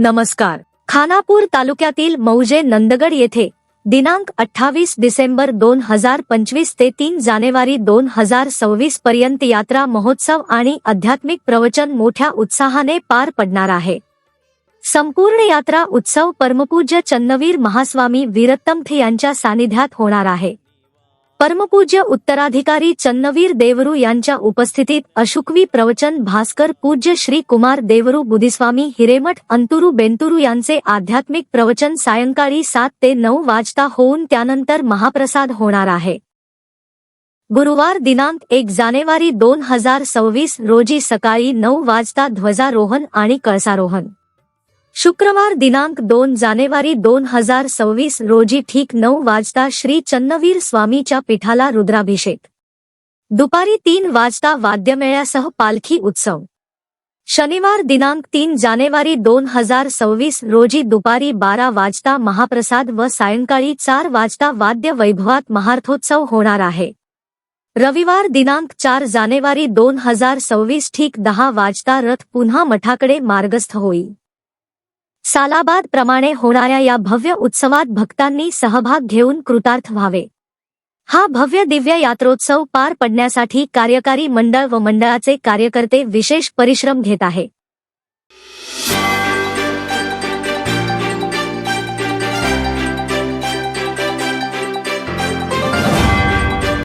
नमस्कार. खानापूर तालुक्यातील मौजे नंदगड येथे दिनांक अठ्ठावीस डिसेंबर दोन हजार पंचवीस ते तीन जानेवारी दोन हजार सव्वीस पर्यंत यात्रा महोत्सव आणि आध्यात्मिक प्रवचन मोठ्या उत्साहाने पार पडणार आहे. संपूर्ण यात्रा उत्सव परमपूज्य चन्नवीर महास्वामी वीरत्तमथ यांच्या सानिध्यात होणार आहे. परमपूज्य उत्तराधिकारी चन्नवीर देवरू यांच्या उपस्थितीत अशुकवी प्रवचन भास्कर पूज्य श्री कुमार देवरू बुधिस्वामी हिरेमठ अंतुरू बेंतुरू यांचे आध्यात्मिक प्रवचन सायंकाळी सात ते नऊ वाजता होऊन त्यानंतर महाप्रसाद होणार आहे. गुरुवार दिनांक एक जानेवारी दोन हजार सव्वीस रोजी सकाळी नऊ वाजता ध्वजारोहण आणि कळसारोहण. शुक्रवार दिनांक दोन जानेवारी दोन हजार सव्वीस रोजी ठीक नऊ वाजता श्री चन्नवीर स्वामीच्या पीठाला रुद्राभिषेक. दुपारी तीन वाजता वाद्यमेळ्यासह पालखी उत्सव. शनिवार दिनांक तीन जानेवारी दोन हजार सव्वीस रोजी दुपारी बारा वाजता महाप्रसाद व सायंकाळी चार वाजता वाद्य वैभवात महार्थोत्सव होणार आहे. रविवार दिनांक चार जानेवारी दोन हजार सव्वीस ठीक दहा वाजता रथ पुन्हा मठाकडे मार्गस्थ होईल. सालाबाद प्रमाणे होणाऱ्या या भव्य उत्सवात भक्तांनी सहभाग घेऊन कृतार्थ व्हावे. हा भव्य दिव्य यात्रोत्सव पार पडण्यासाठी कार्यकारी मंडळ व मंडळाचे कार्यकर्ते विशेष परिश्रम घेत आहे.